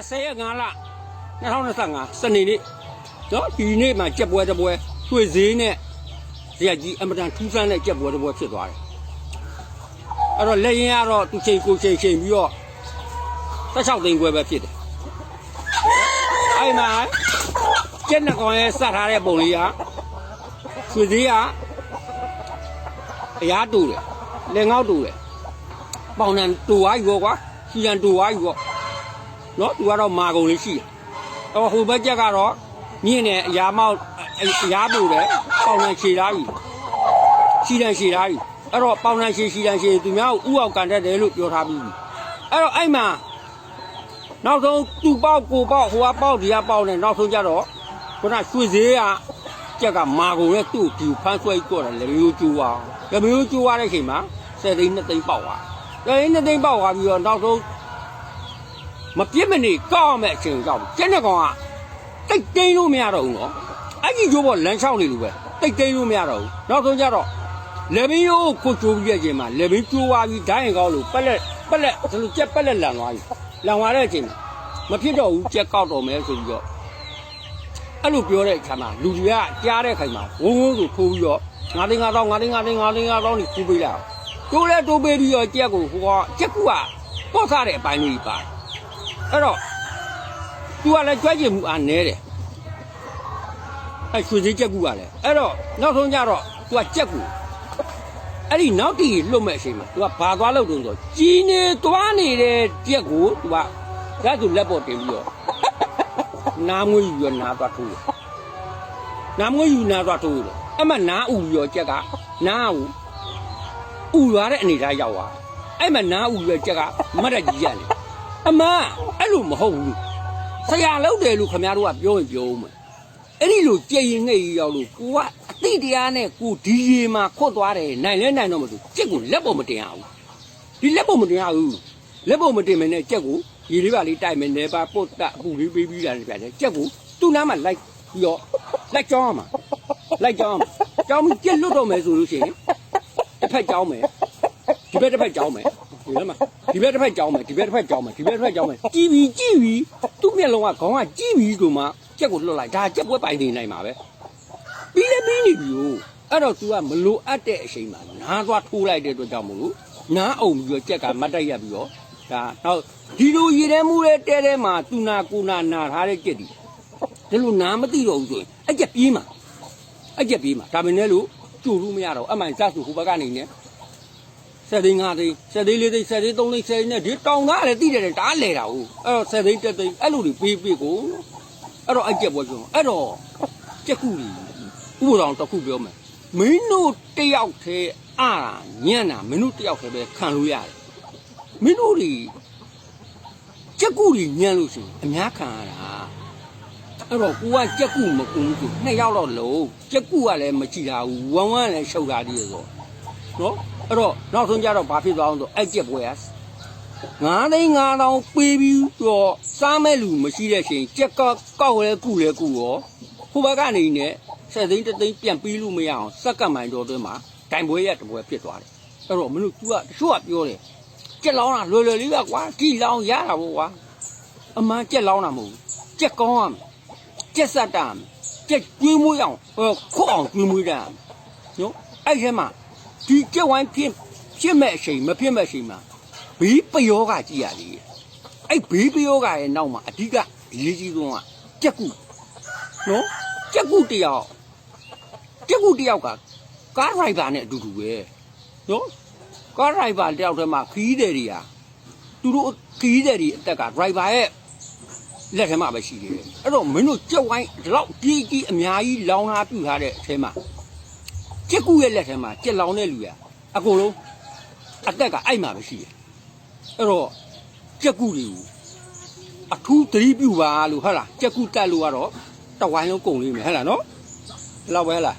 ရက်10ရက်5လ2025စနေနေ့နော်ဒီနေ့မှာကြက်ပွဲတစ်ပွဲရွှေဈေးနဲ့ဇရက်ကြီးအမတန်ထူးဆန်းတဲ့ကြက်ပွဲတစ်ပွဲဖြစ်သွားတယ်အဲ့တော့လက်ရင်ကတော့သူချိန်ကိုချိန်ချိန်ပြီးတော့16သိန်းခွဲပဲဖြစ်တယ်အဲ့မှာကြက်နှစ်ကောင်ရဲ့စတ်ထားတဲ့ပုံလေးကရွှေဈေးကအရာတူတယ်လက်ငေါက်တူတယ်ပေါင်နံတူသွားပြီပေါ့ကွာစီရန်တူသွားပြီပေါ့ နော်သူကတော့မာကုန်လေးရှိတယ်။အော်ဟိုဘက်ချက်ကတော့မြင့်တယ်အရာမောက်အအရာပူတယ်ပေါင်နှံခြေသားပြီ။ခြေတန်ခြေသားပြီ။အဲ့တော့ပေါင်နှံခြေခြေတန်ခြေသူများကိုဥအောင်ကန်တတ်တယ်လို့ပြောထားပြီးပြီ။အဲ့တော့အဲ့မှာနောက်ဆုံးသူပေါက်ကိုပေါက်ဟိုကပေါက်ဒီကပေါက်နဲ့နောက်ဆုံးကြတော့ခုနရွှေဈေးကကြက်ကမာကုန်နဲ့သူ့ဒီဖမ်းဆွဲကြော့တယ်လေမျိုးကျူသွား။လေမျိုးကျူသွားတဲ့အချိန်မှာ7သိန်း2သိန်းပေါက်သွား။7သိန်း2သိန်းပေါက်သွားပြီးတော့နောက်ဆုံး မပြစ်မနေကောက်ရမယ့်အချိန်ကြောက်ကျင်းတဲ့ကောင်ကတိတ်တိန်လို့မရတော့ဘူးနော်အဲ့ဒီကျိုးပေါ်လမ်းလျှောက်နေလို့ပဲတိတ်တိန်လို့မရတော့ဘူးနောက်ဆုံးကျတော့လေဘင်းရိုးကိုချိုးပြီးရခြင်းမှာလေဘင်းကျိုးသွားပြီးဒိုင်းရင်ကောက်လို့ပက်လက်ပက်လက်ဒီလိုကြက်ပက်လက်လန်သွားပြီလန်သွားတဲ့အချိန်မှာမဖြစ်တော့ဘူးကြက်ကောက်တော့မယ်ဆိုပြီးတော့အဲ့လိုပြောတဲ့အခါမှာလူတွေကကြားတဲ့ခိုင်မှာဝုန်းဝုန်းဆိုထိုးပြီးတော့ငါတင်းငါတော့ငါတင်းငါတင်းငါတင်းငါတော့နေကူပေးလိုက်အောင်တိုးလဲတိုးပေးပြီးတော့ကြက်ကိုဟိုကကြက်ကူကပေါ့စားတဲ့အပိုင်းလေးပါတယ် အဲ့တော့သူကလည်းကြွက်ကျင်မှုအားနည်းတယ်အဲ့ရွှေစည်းကြက်ကူကလည်းအဲ့တော့နောက်ဆုံးကျတော့သူကကြက်ကူအဲ့ဒီနောက်တီလွတ်မဲ့အချိန်မှာ तू ကဘာသွားလို့တုံးဆိုကြီးနေသွားနေတဲ့ကြက်ကို तू ကဓာတ်သူလက်ပေါ်တင်ပြီးတော့နားမွေးယူရနားသွားထိုးတယ်နားမွေးယူနားသွားထိုးတယ်အမှနားဥရောကြက်ကနားဥဥရတဲ့အနေထားရောက်သွားအဲ့မှနားဥရောကြက်ကမတ်တက်ကြီးရတယ် အမအဲ့လိုမဟုတ်ဘူးဆရာလောက်တယ်လို့ခင်ဗျားတို့ကပြောရင်ပြောဦးမယ်အဲ့ဒီလိုကြည်ရင်ငှိတ်ရောက်လို့ကိုကအတိတရားနဲ့ကိုဒီရေမှာခွတ်သွားတယ်နိုင်လဲနိုင်တော့မလို့ကြက်ကိုလက်ပေါ်မတင်ရဘူးဒီလက်ပေါ်မတင်ရဘူးလက်ပေါ်မတင်မနဲ့ကြက်ကိုရေလေးပါလေးတိုက်မယ်နေပါပုတ်တအပူလေးပေးပြီးတာလည်းပြန်တယ်ကြက်ကိုသူ့နားမှာလိုက်ပြီးတော့လိုက်ကြောင်းရမှာလိုက်ကြောင်းရမှာကြောင်းပြီးကြက်လွတ်တော့မယ်ဆိုလို့ရှိရင်တစ်ဖက်ကြောင်းမယ်ဒီဘက်တစ်ဖက်ကြောင်းမယ် ဒီဘက်မှာဒီဘက်တစ်ဖက်ကြောင်းမယ်ဒီဘက်တစ်ဖက်ကြောင်းမယ်ဒီဘက်တစ်ဖက်ကြောင်းမယ်ကြည်ပြီးကြည်ပြီးသူ့မျက်လုံးကခေါင်းကကြည်ပြီးဆိုမှကြက်ကိုလွတ်လိုက်ဒါကြက်ပွဲပိုင်နေနိုင်မှာပဲပြီးလည်းပြီးနေပြီ ਉਹ အဲ့တော့ तू ကမလိုအပ်တဲ့အချိန်မှာနားသွားထိုးလိုက်တဲ့အတွက်ကြောင့်မလို့နားအောင်ပြီးတော့ကြက်ကမတ်တက်ရက်ပြီးတော့ဒါနောက်ဒီလိုရည်ထဲမှုတဲ့တဲထဲမှာသူနာကိုနာနာထားတဲ့ကြက်ဒီဒီလိုနားမသိတော့ဘူးဆိုရင်အဲ့ကြက်ပြေးမှာအဲ့ကြက်ပြေးမှာဒါပေမဲ့လို့ကြိုလို့မရတော့ဘူးအမှန်စဆိုဟိုဘက်ကနေနေ ဆက်သိန်း၅သိန်းဆက်သိန်း၄သိန်းဆက်သိန်း၃သိန်းဆက်သိန်းနဲ့ဒီတောင်သားလည်းတိတယ်တားလဲတာဟုတ်အဲ့တော့ဆက်သိန်းတက်သိန်းအဲ့လိုတွေပေးပေးကိုအဲ့တော့အဲ့ကြက်ပွဲပြောအဲ့တော့ကြက်ကူကြီးဥပဒေတော်တစ်ခုပြောမယ်မင်းတို့တယောက်တည်းအာညံ့တာမင်းတို့တယောက်တည်းပဲခံလို့ရတယ်မင်းတို့တွေကြက်ကူကြီးညံ့လို့ရှိရင်အများခံရတာအဲ့တော့ကိုကကြက်ကူမကူဘူးဆိုနှစ်ယောက်တော့လုံးကြက်ကူကလည်းမကြည့်တာဘူးဝမ်းဝမ်းလည်းရှုပ်တာတည်းဆိုနော် အဲ့တော့နောက်ဆုံးကြတော့ဘာဖြစ်သွားအောင်ဆိုအဲ့ကျက်ပွဲက9သိန်း9တောင်ပေးပြီးတော့စားမဲ့လူမရှိတဲ့ချိန်ကြက်ကကောက်လဲကုလဲကုရောဟိုဘက်ကနေနဲ့7သိန်း3သိန်းပြန်ပြီးလို့မရအောင်စက္ကန့်မိုင်တော်တွင်းမှာတိုင်ပွဲရတပွဲဖြစ်သွားတယ်အဲ့တော့မင်းတို့ तू ကတချို့ကပြောတယ်ကြက်လောင်းတာလွယ်လွယ်လေးပဲကွာကြည်လောင်းရတာပေါ့ကွာအမှန်ကြက်လောင်းတာမဟုတ်ဘူးကြက်ကောင်းရမယ်ကြက်ဆက်တာမယ်ကြက်ကျွေးမွေးအောင်ဟိုခုတ်အောင်ကျွေးမွေးတာနော်အဲ့ဒီမှာ ဒီကြက်ဝိုင်းဖြစ်ဖြစ်မဲ့အချိန်မဖြစ်မဲ့အချိန်မှာဘေးပယောဂကြည့်ရလေအဲ့ဘေးပယောဂရဲ့နောက်မှာအဓိကအရေးကြီးဆုံးကကြက်ကူနော်ကြက်ကူတယောက်ကြက်ကူတယောက်ကကားဒရိုက်ဘာနဲ့အတူတူပဲနော်ကားဒရိုက်ဘာတယောက်တည်းမှာခီးတယ်တွေကသူတို့ခီးတယ်တွေအသက်ကဒရိုက်ဘာရဲ့လက်ထဲမှာပဲရှိသေးတယ်အဲ့တော့မင်းတို့ကြက်ဝိုင်းဒီလောက်ကြီးကြီးအများကြီးလောင်းထားပြထားတဲ့အထဲမှာ ကြက်ကူရဲ့လက်ထဲမှာကြက်လောင်တဲ့လူရအကုန်လုံးအသက်ကအဲ့မှာပဲရှိတယ်အဲ့တော့ကြက်ကူတွေကိုအထူးသတိပြုပါလို့ဟုတ်လားကြက်ကူတက်လို့ကတော့တဝိုင်းလုံးကုန်လိမ့်မယ်ဟုတ်လားနော်ဒီလောက်ပဲဟဲ့လား